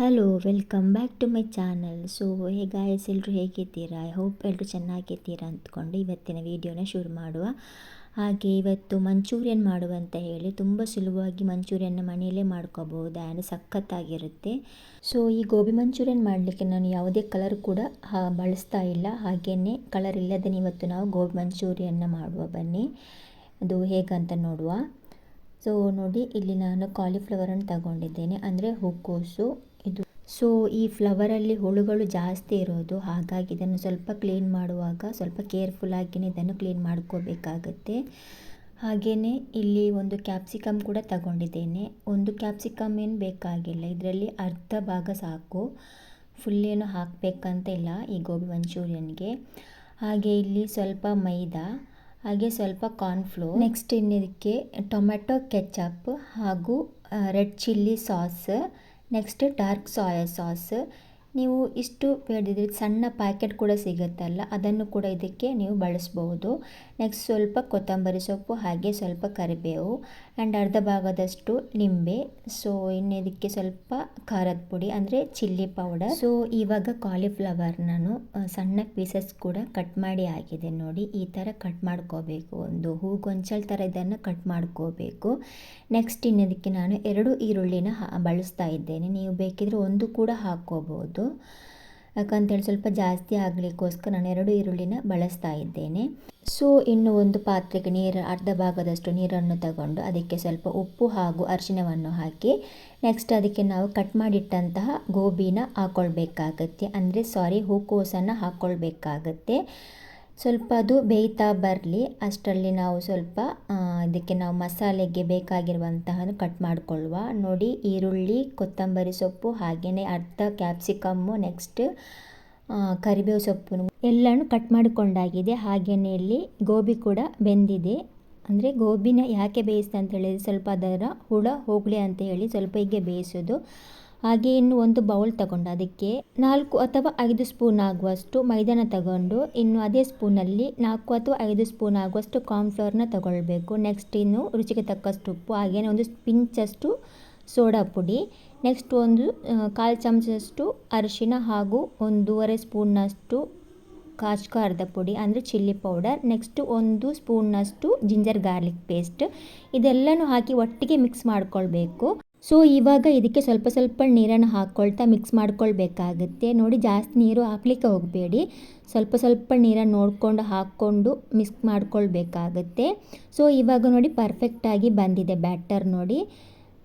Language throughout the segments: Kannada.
Hello welcome back to my channel so hey guys ಎಲ್ಲರೂ ಹೇಗಿದ್ದೀರಾ? ಐ ಹೋಪ್ ಎಲ್ಲರೂ ಚೆನ್ನಾಗಿದ್ದೀರಾ ಅಂದ್ಕೊಂಡು ಇವತ್ತಿನ ವಿಡಿಯೋನ ಶುರು ಮಾಡುವ. ಹಾಗೆ ಇವತ್ತು ಮಂಚೂರಿಯನ್ ಮಾಡುವ ಅಂತ ಹೇಳಿ ತುಂಬ ಸುಲಭವಾಗಿ ಮಂಚೂರಿಯನ್ನ ಮನೆಯಲ್ಲೇ ಮಾಡ್ಕೋಬಹುದು ಆ್ಯಂಡ್ ಸಖತ್ತಾಗಿರುತ್ತೆ. ಸೊ ಈ ಗೋಬಿ ಮಂಚೂರಿಯನ್ ಮಾಡಲಿಕ್ಕೆ ನಾನು ಯಾವುದೇ ಕಲರ್ ಕೂಡ ಬಳಸ್ತಾ ಇಲ್ಲ. ಹಾಗೆಯೇ ಕಲರ್ ಇಲ್ಲದೇ ಇವತ್ತು ನಾವು ಗೋಬಿ ಮಂಚೂರಿಯನ್ನ ಮಾಡುವ. ಬನ್ನಿ. ಅದು ಹೇಗಂತ ನೋಡುವ. ಸೊ ನೋಡಿ, ಇಲ್ಲಿ ನಾನು ಕಾಲಿಫ್ಲವರನ್ನು ತಗೊಂಡಿದ್ದೇನೆ. ಅಂದರೆ ಹೂಕೋಸು ಸೊ ಈ ಫ್ಲವರಲ್ಲಿ ಹುಳುಗಳು ಜಾಸ್ತಿ ಇರೋದು, ಹಾಗಾಗಿ ಇದನ್ನು ಸ್ವಲ್ಪ ಕ್ಲೀನ್ ಮಾಡುವಾಗ ಸ್ವಲ್ಪ ಕೇರ್ಫುಲ್ ಆಗಿನೇ ಇದನ್ನು ಕ್ಲೀನ್ ಮಾಡ್ಕೋಬೇಕಾಗತ್ತೆ. ಹಾಗೆಯೇ ಇಲ್ಲಿ ಒಂದು ಕ್ಯಾಪ್ಸಿಕಮ್ ಕೂಡ ತಗೊಂಡಿದ್ದೇನೆ. ಒಂದು ಕ್ಯಾಪ್ಸಿಕಮ್ ಏನು ಬೇಕಾಗಿಲ್ಲ, ಇದರಲ್ಲಿ ಅರ್ಧ ಭಾಗ ಸಾಕು. ಫುಲ್ ಏನು ಹಾಕಬೇಕಂತ ಇಲ್ಲ ಈ ಗೋಬಿ ಮಂಚೂರಿಯನ್ಗೆ. ಹಾಗೆ ಇಲ್ಲಿ ಸ್ವಲ್ಪ ಮೈದಾ, ಹಾಗೆ ಸ್ವಲ್ಪ ಕಾರ್ನ್ಫ್ಲೋರ್ ನೆಕ್ಸ್ಟ್ ಇನ್ನಿದಕ್ಕೆ ಟೊಮೆಟೊ ಕೆಚಪ್ ಹಾಗೂ red chilli sauce next dark soya sauce ನೀವು ಇಷ್ಟು ಬೇಡದಿದ್ರೆ ಸಣ್ಣ ಪ್ಯಾಕೆಟ್ ಕೂಡ ಸಿಗುತ್ತಲ್ಲ, ಅದನ್ನು ಕೂಡ ಇದಕ್ಕೆ ನೀವು ಬಳಸ್ಬೋದು. ನೆಕ್ಸ್ಟ್ ಸ್ವಲ್ಪ ಕೊತ್ತಂಬರಿ ಸೊಪ್ಪು ಹಾಗೆ ಸ್ವಲ್ಪ ಕರಿಬೇವು. ಆ್ಯಂಡ್ ಅರ್ಧ ಭಾಗದಷ್ಟು ನಿಂಬೆ ಸೊ ಇನ್ನು ಇದಕ್ಕೆ ಸ್ವಲ್ಪ ಖಾರದ ಪುಡಿ, ಅಂದರೆ ಚಿಲ್ಲಿ ಪೌಡರ್ ಸೊ ಇವಾಗ ಕಾಲಿಫ್ಲವರ್ ನಾನು ಸಣ್ಣ ಪೀಸಸ್ ಕೂಡ ಕಟ್ ಮಾಡಿ ಆಗಿದೆ ನೋಡಿ. ಈ ಥರ ಕಟ್ ಮಾಡ್ಕೋಬೇಕು ಒಂದು. ಹೂಗೊಂಚಲ್ ಥರ ಇದನ್ನು ಕಟ್ ಮಾಡ್ಕೋಬೇಕು. ನೆಕ್ಸ್ಟ್ ಇನ್ನದಕ್ಕೆ ನಾನು ಎರಡು ಈರುಳ್ಳಿನ ಬಳಸ್ತಾ ಇದ್ದೇನೆ. ನೀವು ಬೇಕಿದ್ರೆ ಒಂದು ಕೂಡ ಹಾಕ್ಕೋಬೋದು. ಯಾಕಂತೇಳಿ ಸ್ವಲ್ಪ ಜಾಸ್ತಿ ಆಗಲಿಕ್ಕೋಸ್ಕರ ನಾನು ಎರಡು ಈರುಳ್ಳಿನ ಬಳಸ್ತಾ ಇದ್ದೇನೆ. ಸೊ ಇನ್ನು ಒಂದು ಪಾತ್ರೆಗೆ ನೀರು, ಅರ್ಧ ಭಾಗದಷ್ಟು ನೀರನ್ನು ತಗೊಂಡು ಅದಕ್ಕೆ ಸ್ವಲ್ಪ ಉಪ್ಪು ಹಾಗೂ ಅರಿಶಿನವನ್ನು ಹಾಕಿ ನೆಕ್ಸ್ಟ್ ಅದಕ್ಕೆ ನಾವು ಕಟ್ ಮಾಡಿಟ್ಟಂತಹ ಗೋಬಿನ ಹಾಕ್ಕೊಳ್ಬೇಕಾಗತ್ತೆ ಅಂದರೆ ಸಾರಿ ಹೂಕೋಸನ್ನು ಹಾಕ್ಕೊಳ್ಬೇಕಾಗತ್ತೆ ಸ್ವಲ್ಪ ಅದು ಬೇಯ್ತಾ ಬರಲಿ, ಅಷ್ಟರಲ್ಲಿ ನಾವು ಸ್ವಲ್ಪ ಇದಕ್ಕೆ ನಾವು ಮಸಾಲೆಗೆ ಬೇಕಾಗಿರುವಂತಹ ಕಟ್ ಮಾಡಿಕೊಳ್ಳುವ. ನೋಡಿ, ಈರುಳ್ಳಿ, ಕೊತ್ತಂಬರಿ ಸೊಪ್ಪು ಹಾಗೆಯೇ ಅರ್ಧ ಕ್ಯಾಪ್ಸಿಕಮ್ಮು ನೆಕ್ಸ್ಟ್ ಕರಿಬೇವು ಸೊಪ್ಪು ಎಲ್ಲನೂ ಕಟ್ ಮಾಡಿಕೊಂಡಾಗಿದೆ. ಹಾಗೆಯೇ ಇಲ್ಲಿ ಗೋಬಿ ಕೂಡ ಬೆಂದಿದೆ. ಅಂದರೆ ಗೋಬಿನ ಯಾಕೆ ಬೇಯಿಸ್ತಾ ಅಂತ ಹೇಳಿದರೆ ಸ್ವಲ್ಪ ಅದರ ಹುಳ ಹೋಗಲಿ ಅಂತ ಹೇಳಿ ಸ್ವಲ್ಪ ಹೀಗೆ ಬೇಯಿಸೋದು. ಹಾಗೆ ಇನ್ನು ಒಂದು ಬೌಲ್ ತಗೊಂಡು ಅದಕ್ಕೆ ನಾಲ್ಕು ಅಥವಾ ಐದು ಸ್ಪೂನ್ ಆಗುವಷ್ಟು ಮೈದಾನ ತಗೊಂಡು ಇನ್ನು ಅದೇ ಸ್ಪೂನಲ್ಲಿ ನಾಲ್ಕು ಅಥವಾ ಐದು ಸ್ಪೂನ್ ಆಗುವಷ್ಟು ಕಾರ್ನ್ಫ್ಲವರ್ನ ತಗೊಳ್ಬೇಕು. ನೆಕ್ಸ್ಟ್ ಇನ್ನು ರುಚಿಗೆ ತಕ್ಕಷ್ಟು ಉಪ್ಪು ಹಾಗೆಯೇ ಒಂದು ಪಿಂಚಷ್ಟು ಸೋಡಾ ಪುಡಿ. ನೆಕ್ಸ್ಟ್ ಒಂದು ಕಾಲು ಚಮಚದಷ್ಟು ಅರಿಶಿನ ಹಾಗೂ ಒಂದೂವರೆ ಸ್ಪೂನ್ನಷ್ಟು ಕಾಚ್ಕಾರದ ಪುಡಿ ಅಂದರೆ ಚಿಲ್ಲಿ ಪೌಡರ್. ನೆಕ್ಸ್ಟ್ ಒಂದು ಸ್ಪೂನ್ನಷ್ಟು ಜಿಂಜರ್ ಗಾರ್ಲಿಕ್ ಪೇಸ್ಟ್. ಇದೆಲ್ಲನೂ ಹಾಕಿ ಒಟ್ಟಿಗೆ ಮಿಕ್ಸ್ ಮಾಡ್ಕೊಳ್ಬೇಕು. ಸೊ ಇವಾಗ ಇದಕ್ಕೆ ಸ್ವಲ್ಪ ಸ್ವಲ್ಪ ನೀರನ್ನು ಹಾಕ್ಕೊಳ್ತಾ ಮಿಕ್ಸ್ ಮಾಡ್ಕೊಳ್ಬೇಕಾಗುತ್ತೆ. ನೋಡಿ, ಜಾಸ್ತಿ ನೀರು ಹಾಕ್ಲಿಕ್ಕೆ ಹೋಗಬೇಡಿ. ಸ್ವಲ್ಪ ಸ್ವಲ್ಪ ನೀರನ್ನು ನೋಡಿಕೊಂಡು ಹಾಕ್ಕೊಂಡು ಮಿಕ್ಸ್ ಮಾಡ್ಕೊಳ್ಬೇಕಾಗತ್ತೆ. ಸೊ ಇವಾಗ ನೋಡಿ ಪರ್ಫೆಕ್ಟಾಗಿ ಬಂದಿದೆ ಬ್ಯಾಟರ್ ನೋಡಿ.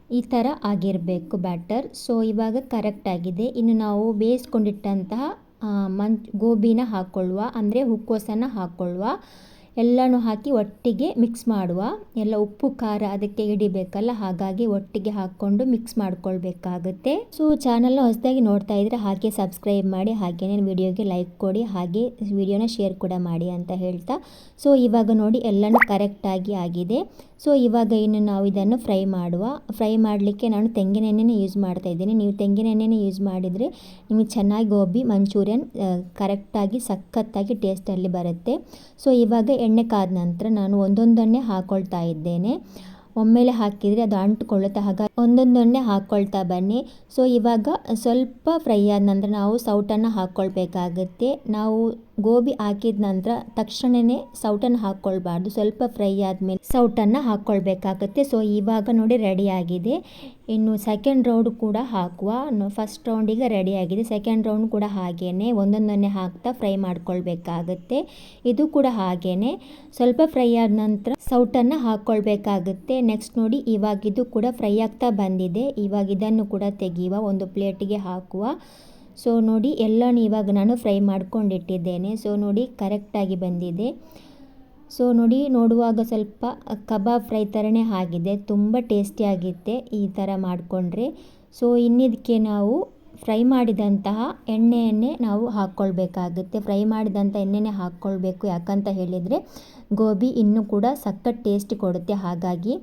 ಈ ಥರ ಆಗಿರಬೇಕು ಬ್ಯಾಟರ್. ಸೊ ಇವಾಗ ಕರೆಕ್ಟಾಗಿದೆ ಇನ್ನು ನಾವು ಬೇಯಿಸ್ಕೊಂಡಿಟ್ಟಂತಹ ಮಂ ಗೋಬಿನ ಹಾಕ್ಕೊಳ್ಳುವ ಅಂದರೆ ಹೂಕೋಸನ್ನು ಹಾಕ್ಕೊಳ್ಳುವ ಎಲ್ಲನೂ ಹಾಕಿ ಒಟ್ಟಿಗೆ ಮಿಕ್ಸ್ ಮಾಡುವ. ಎಲ್ಲ ಉಪ್ಪು, ಖಾರ ಅದಕ್ಕೆ ಹಿಡಿಬೇಕಲ್ಲ, ಹಾಗಾಗಿ ಒಟ್ಟಿಗೆ ಹಾಕ್ಕೊಂಡು ಮಿಕ್ಸ್ ಮಾಡ್ಕೊಳ್ಬೇಕಾಗುತ್ತೆ. ಸೊ ಚಾನಲ್ನ ಹೊಸದಾಗಿ ನೋಡ್ತಾ ಇದ್ರೆ ಹಾಗೆ ಸಬ್ಸ್ಕ್ರೈಬ್ ಮಾಡಿ, ಹಾಗೇನೇ ವಿಡಿಯೋಗೆ ಲೈಕ್ ಕೊಡಿ, ಹಾಗೆ ವಿಡಿಯೋನ ಶೇರ್ ಕೂಡ ಮಾಡಿ ಅಂತ ಹೇಳ್ತಾ. ಸೊ ಇವಾಗ ನೋಡಿ ಎಲ್ಲನೂ ಕರೆಕ್ಟಾಗಿ ಆಗಿದೆ. ಸೊ ಇವಾಗ ಇನ್ನು ನಾವು ಇದನ್ನು ಫ್ರೈ ಮಾಡುವ. ಫ್ರೈ ಮಾಡಲಿಕ್ಕೆ ನಾನು ತೆಂಗಿನ ಯೂಸ್ ಮಾಡ್ತಾ ಇದ್ದೀನಿ. ನೀವು ತೆಂಗಿನ ಎಣ್ಣೆನೇ ಯೂಸ್ ಮಾಡಿದರೆ ನಿಮಗೆ ಚೆನ್ನಾಗಿ ಗೋಬಿ, ಮಂಚೂರಿಯನ್ ಕರೆಕ್ಟಾಗಿ, ಸಖತ್ತಾಗಿ ಟೇಸ್ಟಲ್ಲಿ ಬರುತ್ತೆ. ಸೊ ಇವಾಗ ಎಣ್ಣೆ ಕಾದ ನಂತರ ನಾನು ಒಂದೊಂದನ್ನೇ ಹಾಕ್ಕೊಳ್ತಾ ಇದ್ದೇನೆ. ಒಮ್ಮೆಲೆ ಹಾಕಿದರೆ ಅದು ಅಂಟ್ಕೊಳ್ಳುತ್ತೆ. ಹಾಗಾಗಿ ಒಂದೊಂದನ್ನೇ ಹಾಕ್ಕೊಳ್ತಾ ಬನ್ನಿ. ಸೊ ಇವಾಗ ಸ್ವಲ್ಪ ಫ್ರೈ ಆದ ನಂತರ ನಾವು ಸೌಟನ್ನು ಹಾಕ್ಕೊಳ್ಬೇಕಾಗುತ್ತೆ ನಾವು ಗೋಬಿ ಹಾಕಿದ ನಂತರ ತಕ್ಷಣವೇ ಸೌಟನ್ನು ಹಾಕ್ಕೊಳ್ಬಾರ್ದು. ಸ್ವಲ್ಪ ಫ್ರೈ ಆದಮೇಲೆ ಸೌಟನ್ನು ಹಾಕ್ಕೊಳ್ಬೇಕಾಗತ್ತೆ. ಸೊ ಇವಾಗ ನೋಡಿ ರೆಡಿಯಾಗಿದೆ ಇನ್ನು ಸೆಕೆಂಡ್ ರೌಂಡ್ ಕೂಡ ಹಾಕುವ. ಫಸ್ಟ್ ರೌಂಡಿಗೆ ರೆಡಿಯಾಗಿದೆ ಸೆಕೆಂಡ್ ರೌಂಡ್ ಕೂಡ ಹಾಗೇ ಒಂದೊಂದನ್ನೇ ಹಾಕ್ತಾ ಫ್ರೈ ಮಾಡ್ಕೊಳ್ಬೇಕಾಗತ್ತೆ. ಇದು ಕೂಡ ಹಾಗೇ ಸ್ವಲ್ಪ ಫ್ರೈ ಆದ ನಂತರ ಸೌಟನ್ನು ಹಾಕ್ಕೊಳ್ಬೇಕಾಗುತ್ತೆ. ನೆಕ್ಸ್ಟ್ ನೋಡಿ ಇವಾಗಿದ್ದು ಕೂಡ ಫ್ರೈ ಆಗ್ತಾ ಬಂದಿದೆ. ಇವಾಗ ಇದನ್ನು ಕೂಡ ತೆಗೆಯುವ. ಒಂದು ಪ್ಲೇಟಿಗೆ ಹಾಕುವ. ಸೊ ನೋಡಿ ಎಲ್ಲನೂ ಇವಾಗ ನಾನು ಫ್ರೈ ಮಾಡ್ಕೊಂಡಿಟ್ಟಿದ್ದೇನೆ. ಸೊ ನೋಡಿ ಕರೆಕ್ಟಾಗಿ ಬಂದಿದೆ. ಸೊ ನೋಡಿ, ನೋಡುವಾಗ ಸ್ವಲ್ಪ ಕಬಾಬ್ ಫ್ರೈ ಥರನೇ ಆಗಿದೆ. ತುಂಬ ಟೇಸ್ಟಿಯಾಗಿತ್ತೆ ಈ ಥರ ಮಾಡಿಕೊಂಡ್ರೆ. ಸೊ ಇನ್ನಿದಕ್ಕೆ ನಾವು ಫ್ರೈ ಮಾಡಿದಂತಹ ಎಣ್ಣೆಯನ್ನೇ ನಾವು ಹಾಕ್ಕೊಳ್ಬೇಕಾಗುತ್ತೆ. ಫ್ರೈ ಮಾಡಿದಂಥ ಎಣ್ಣೆನೇ ಹಾಕ್ಕೊಳ್ಬೇಕು ಯಾಕಂತ ಹೇಳಿದರೆ ಗೋಬಿ ಇನ್ನೂ ಕೂಡ ಸಖತ್ ಟೇಸ್ಟ್ ಕೊಡುತ್ತೆ. ಹಾಗಾಗಿ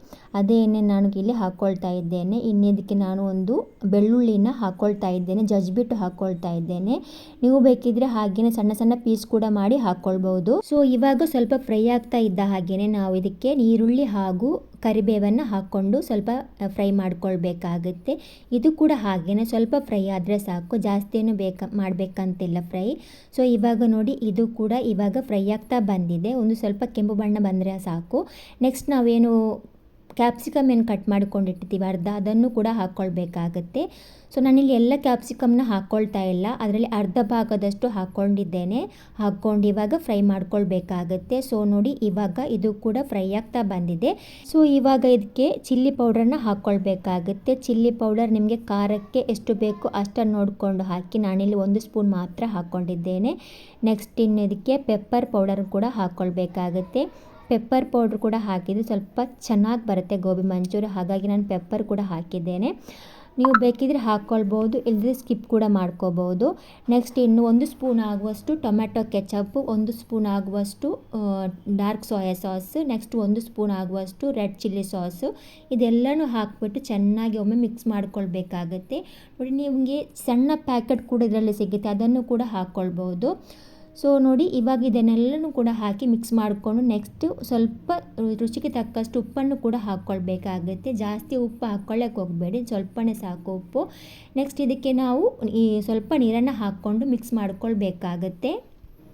ಅದೇ ಎಣ್ಣೆ ನಾನು ಇಲ್ಲಿ ಹಾಕ್ಕೊಳ್ತಾ ಇದ್ದೇನೆ. ಇನ್ನಿದಕ್ಕೆ ನಾನು ಒಂದು ಬೆಳ್ಳುಳ್ಳಿನ ಹಾಕ್ಕೊಳ್ತಾ ಇದ್ದೇನೆ. ಜಜ್ಬಿಟ್ಟು ಹಾಕ್ಕೊಳ್ತಾ ಇದ್ದೇನೆ. ನೀವು ಬೇಕಿದ್ರೆ ಹಾಗೇನೆ ಸಣ್ಣ ಸಣ್ಣ ಪೀಸ್ ಕೂಡ ಮಾಡಿ ಹಾಕ್ಕೊಳ್ಬಹುದು. ಸೊ ಇವಾಗ ಸ್ವಲ್ಪ ಫ್ರೈ ಆಗ್ತಾ ಇದ್ದ ಹಾಗೇನೆ ನಾವು ಇದಕ್ಕೆ ಈರುಳ್ಳಿ ಹಾಗೂ ಕರಿಬೇವನ್ನು ಹಾಕ್ಕೊಂಡು ಸ್ವಲ್ಪ ಫ್ರೈ ಮಾಡ್ಕೊಳ್ಬೇಕಾಗುತ್ತೆ. ಇದು ಕೂಡ ಹಾಗೆಯೇ ಸ್ವಲ್ಪ ಫ್ರೈ ಆದರೆ ಸಾಕು. ಜಾಸ್ತಿ ಏನು ಬೇಕಾ, ಮಾಡಬೇಕಂತಿಲ್ಲ ಫ್ರೈ. ಸೊ, ಇವಾಗ ನೋಡಿ, ಇದು ಕೂಡ ಇವಾಗ ಫ್ರೈ ಆಗ್ತಾ ಬಂದಿದೆ. ಒಂದು ಸ್ವಲ್ಪ ಕೆಂಪು ಬಣ್ಣ ಬಂದರೆ ಸಾಕು. ನೆಕ್ಸ್ಟ್ ನಾವೇನು ಕ್ಯಾಪ್ಸಿಕಮ್ ಏನು ಕಟ್ ಮಾಡ್ಕೊಂಡಿರ್ತೀವಿ ಅರ್ಧ ಅದನ್ನು ಕೂಡ ಹಾಕ್ಕೊಳ್ಬೇಕಾಗತ್ತೆ ಸೊ ನಾನಿಲ್ಲಿ ಎಲ್ಲ ಕ್ಯಾಪ್ಸಿಕಮ್ನ ಹಾಕ್ಕೊಳ್ತಾ ಇಲ್ಲ. ಅದರಲ್ಲಿ ಅರ್ಧ ಭಾಗದಷ್ಟು ಹಾಕ್ಕೊಂಡಿದ್ದೇನೆ ಹಾಕ್ಕೊಂಡು ಇವಾಗ ಫ್ರೈ ಮಾಡ್ಕೊಳ್ಬೇಕಾಗತ್ತೆ. ಸೊ ನೋಡಿ ಇವಾಗ ಇದು ಕೂಡ ಫ್ರೈ ಆಗ್ತಾ ಬಂದಿದೆ. ಸೊ ಇವಾಗ ಇದಕ್ಕೆ ಚಿಲ್ಲಿ ಪೌಡರ್ನ ಹಾಕ್ಕೊಳ್ಬೇಕಾಗತ್ತೆ ಚಿಲ್ಲಿ ಪೌಡರ್ ನಿಮಗೆ ಖಾರಕ್ಕೆ ಎಷ್ಟು ಬೇಕು ಅಷ್ಟನ್ನು ನೋಡಿಕೊಂಡು ಹಾಕಿ ನಾನಿಲ್ಲಿ ಒಂದು ಸ್ಪೂನ್ ಮಾತ್ರ ಹಾಕ್ಕೊಂಡಿದ್ದೇನೆ ನೆಕ್ಸ್ಟ್ ಇನ್ನು ಇದಕ್ಕೆ ಪೆಪ್ಪರ್ ಪೌಡರ್ ಕೂಡ ಹಾಕ್ಕೊಳ್ಬೇಕಾಗತ್ತೆ ಪೆಪ್ಪರ್ ಪೌಡ್ರ್ ಕೂಡ ಹಾಕಿದರೆ ಸ್ವಲ್ಪ ಚೆನ್ನಾಗಿ ಬರುತ್ತೆ ಗೋಬಿ ಮಂಚೂರಿ. ಹಾಗಾಗಿ ನಾನು ಪೆಪ್ಪರ್ ಕೂಡ ಹಾಕಿದ್ದೇನೆ. ನೀವು ಬೇಕಿದ್ರೆ ಹಾಕ್ಕೊಳ್ಬೋದು ಇಲ್ಲದ್ರೆ ಸ್ಕಿಪ್ ಕೂಡ ಮಾಡ್ಕೋಬೋದು. ನೆಕ್ಸ್ಟ್ ಇನ್ನು ಒಂದು ಸ್ಪೂನ್ ಆಗುವಷ್ಟು ಟೊಮೆಟೊ ಕೆಚಪ್ಪು ಒಂದು ಸ್ಪೂನ್ ಆಗುವಷ್ಟು ಡಾರ್ಕ್ ಸೋಯಾ ಸಾಸ್ ನೆಕ್ಸ್ಟ್ ಒಂದು ಸ್ಪೂನ್ ಆಗುವಷ್ಟು ರೆಡ್ ಚಿಲ್ಲಿ ಸಾಸು ಇದೆಲ್ಲನೂ ಹಾಕಿಬಿಟ್ಟು ಚೆನ್ನಾಗಿ ಒಮ್ಮೆ ಮಿಕ್ಸ್ ಮಾಡ್ಕೊಳ್ಬೇಕಾಗತ್ತೆ. ನೋಡಿ, ನಿಮಗೆ ಸಣ್ಣ ಪ್ಯಾಕೆಟ್ ಕೂಡ ಇದರಲ್ಲಿ ಸಿಗುತ್ತೆ. ಅದನ್ನು ಕೂಡ ಹಾಕ್ಕೊಳ್ಬೋದು ಸೊ ನೋಡಿ, ಇವಾಗ ಇದನ್ನೆಲ್ಲನೂ ಕೂಡ ಹಾಕಿ ಮಿಕ್ಸ್ ಮಾಡಿಕೊಂಡು ನೆಕ್ಸ್ಟ್ ಸ್ವಲ್ಪ ರುಚಿಗೆ ತಕ್ಕಷ್ಟು ಉಪ್ಪನ್ನು ಕೂಡ ಹಾಕ್ಕೊಳ್ಬೇಕಾಗುತ್ತೆ. ಜಾಸ್ತಿ ಉಪ್ಪು ಹಾಕ್ಕೊಳ್ಳೋಕೆ ಹೋಗಬೇಡಿ, ಸ್ವಲ್ಪನೇ ಸಾಕು ಉಪ್ಪು. ನೆಕ್ಸ್ಟ್ ಇದಕ್ಕೆ ನಾವು ಈ ಸ್ವಲ್ಪ ನೀರನ್ನು ಹಾಕ್ಕೊಂಡು ಮಿಕ್ಸ್ ಮಾಡ್ಕೊಳ್ಬೇಕಾಗತ್ತೆ.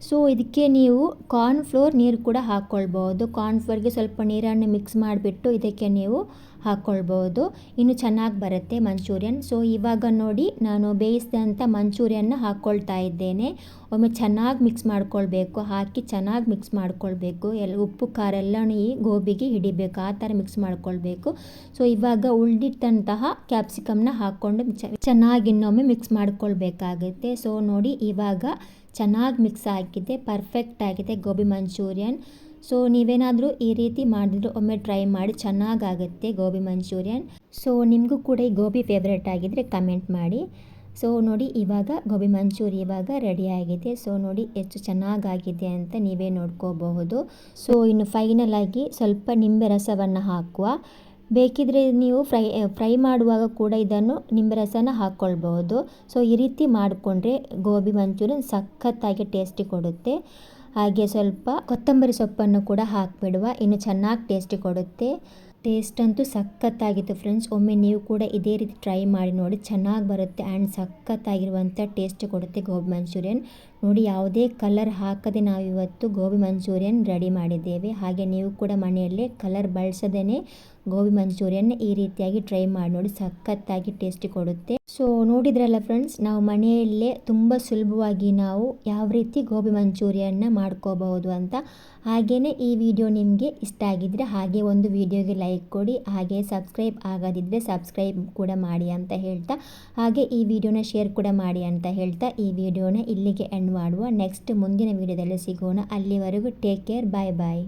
ಸೊ ಇದಕ್ಕೆ ನೀವು ಕಾರ್ನ್ ಫ್ಲೋರ್ ನೀರು ಕೂಡ ಹಾಕ್ಕೊಳ್ಬೋದು ಕಾರ್ನ್ ಫ್ಲೋರ್ಗೆ ಸ್ವಲ್ಪ ನೀರನ್ನು ಮಿಕ್ಸ್ ಮಾಡಿಬಿಟ್ಟು ಇದಕ್ಕೆ ನೀವು ಹಾಕ್ಕೊಳ್ಬೋದು ಇನ್ನು ಚೆನ್ನಾಗಿ ಬರುತ್ತೆ ಮಂಚೂರಿಯನ್ ಸೊ ಇವಾಗ ನೋಡಿ ನಾನು ಬೇಯಿಸಿದಂಥ ಮಂಚೂರಿಯನ್ನ ಹಾಕ್ಕೊಳ್ತಾ ಇದ್ದೇನೆ. ಒಮ್ಮೆ ಚೆನ್ನಾಗಿ ಮಿಕ್ಸ್ ಮಾಡ್ಕೊಳ್ಬೇಕು. ಹಾಕಿ ಚೆನ್ನಾಗಿ ಮಿಕ್ಸ್ ಮಾಡ್ಕೊಳ್ಬೇಕು. ಎಲ್ಲ ಉಪ್ಪು, ಖಾರ ಎಲ್ಲನೂ ಈ ಗೋಬಿಗೆ ಹಿಡಿಬೇಕು. ಆ ಥರ ಮಿಕ್ಸ್ ಮಾಡ್ಕೊಳ್ಬೇಕು. ಸೊ ಇವಾಗ ಉಳಿದಿಟ್ಟಂತಹ ಕ್ಯಾಪ್ಸಿಕಮ್ನ ಹಾಕ್ಕೊಂಡು ಚೆನ್ನಾಗಿ ಇನ್ನೊಮ್ಮೆ ಮಿಕ್ಸ್ ಮಾಡ್ಕೊಳ್ಬೇಕಾಗುತ್ತೆ. ಸೊ ನೋಡಿ ಇವಾಗ ಚೆನ್ನಾಗಿ ಮಿಕ್ಸ್ ಆಗಿದೆ ಪರ್ಫೆಕ್ಟ್ ಆಗಿದೆ ಗೋಬಿ ಮಂಚೂರಿಯನ್. ಸೊ ನೀವೇನಾದರೂ ಈ ರೀತಿ ಮಾಡಿದ್ರು ಒಮ್ಮೆ ಟ್ರೈ ಮಾಡಿ ಚೆನ್ನಾಗಾಗುತ್ತೆ ಗೋಬಿ ಮಂಚೂರಿಯನ್. ಸೊ ನಿಮಗೂ ಕೂಡ ಈ ಗೋಬಿ ಫೇವ್ರೇಟ್ ಆಗಿದ್ದರೆ ಕಮೆಂಟ್ ಮಾಡಿ. ಸೊ ನೋಡಿ ಇವಾಗ ಗೋಬಿ ಮಂಚೂರಿ ಇವಾಗ ರೆಡಿ ಆಗಿದೆ. ಸೊ ನೋಡಿ ಎಷ್ಟು ಚೆನ್ನಾಗಾಗಿದೆ ಅಂತ ನೀವೇ ನೋಡ್ಕೋಬಹುದು. ಸೊ ಇನ್ನು ಫೈನಲ್ ಆಗಿ ಸ್ವಲ್ಪ ನಿಂಬೆ ರಸವನ್ನು ಹಾಕುವ. ಬೇಕಿದ್ರೆ ನೀವು ಫ್ರೈ ಫ್ರೈ ಮಾಡುವಾಗ ಕೂಡ ಇದನ್ನು ನಿಂಬೆ ರಸನ ಹಾಕ್ಕೊಳ್ಬೋದು ಸೊ, ಈ ರೀತಿ ಮಾಡಿಕೊಂಡ್ರೆ ಗೋಬಿ ಮಂಚೂರಿಯನ್ ಸಖತ್ತಾಗಿ ಟೇಸ್ಟಿ ಕೊಡುತ್ತೆ. ಹಾಗೆ ಸ್ವಲ್ಪ ಕೊತ್ತಂಬರಿ ಸೊಪ್ಪನ್ನು ಕೂಡ ಹಾಕಿಬಿಡುವ, ಇನ್ನು ಚೆನ್ನಾಗಿ ಟೇಸ್ಟಿ ಕೊಡುತ್ತೆ. ಟೇಸ್ಟ್ ಅಂತೂ ಸಖತ್ತಾಗಿತ್ತು ಫ್ರೆಂಡ್ಸ್. ಒಮ್ಮೆ ನೀವು ಕೂಡ ಇದೇ ರೀತಿ ಟ್ರೈ ಮಾಡಿ ನೋಡಿ, ಚೆನ್ನಾಗಿ ಬರುತ್ತೆ ಆ್ಯಂಡ್ ಸಖತ್ತಾಗಿರುವಂಥ ಟೇಸ್ಟ್ ಕೊಡುತ್ತೆ ಗೋಬಿ ಮಂಚೂರಿಯನ್. ನೋಡಿ, ಯಾವುದೇ ಕಲರ್ ಹಾಕದೆ ನಾವು ಇವತ್ತು ಗೋಬಿ ಮಂಚೂರಿಯನ್ ರೆಡಿ ಮಾಡಿದ್ದೇವೆ. ಹಾಗೆ ನೀವು ಕೂಡ ಮನೆಯಲ್ಲೇ ಕಲರ್ ಬಳಸದೇ ಗೋಬಿ ಮಂಚೂರಿಯನ್ ಈ ರೀತಿಯಾಗಿ ಟ್ರೈ ಮಾಡಿ ನೋಡಿ, ಸಖತ್ತಾಗಿ ಟೇಸ್ಟಿ ಕೊಡುತ್ತೆ. ಸೊ ನೋಡಿದ್ರಲ್ಲ ಫ್ರೆಂಡ್ಸ್ ನಾವು ಮನೆಯಲ್ಲೇ ತುಂಬ ಸುಲಭವಾಗಿ ನಾವು ಯಾವ ರೀತಿ ಗೋಬಿ ಮಂಚೂರಿಯನ್ನ ಮಾಡ್ಕೋಬಹುದು ಅಂತ. ಹಾಗೆಯೇ ಈ ವಿಡಿಯೋ ನಿಮಗೆ ಇಷ್ಟ ಆಗಿದ್ರೆ ಹಾಗೆ ಒಂದು ವಿಡಿಯೋಗೆ ಲೈಕ್ ಕೊಡಿ, ಹಾಗೆ ಸಬ್ಸ್ಕ್ರೈಬ್ ಆಗದಿದ್ದರೆ ಸಬ್ಸ್ಕ್ರೈಬ್ ಕೂಡ ಮಾಡಿ ಅಂತ ಹೇಳ್ತಾ, ಹಾಗೆ ಈ ವಿಡಿಯೋನ ಶೇರ್ ಕೂಡ ಮಾಡಿ ಅಂತ ಹೇಳ್ತಾ, ಈ ವಿಡಿಯೋನ ಇಲ್ಲಿಗೆ ಎಂಡ್ ಮಾಡುವ ನೆಕ್ಸ್ಟ್ ಮುಂದಿನ ವಿಡಿಯೋದಲ್ಲಿ ಸಿಗೋಣ. ಅಲ್ಲಿವರೆಗೂ ಟೇಕ್ ಕೇರ್ ಬಾಯ್ ಬಾಯ್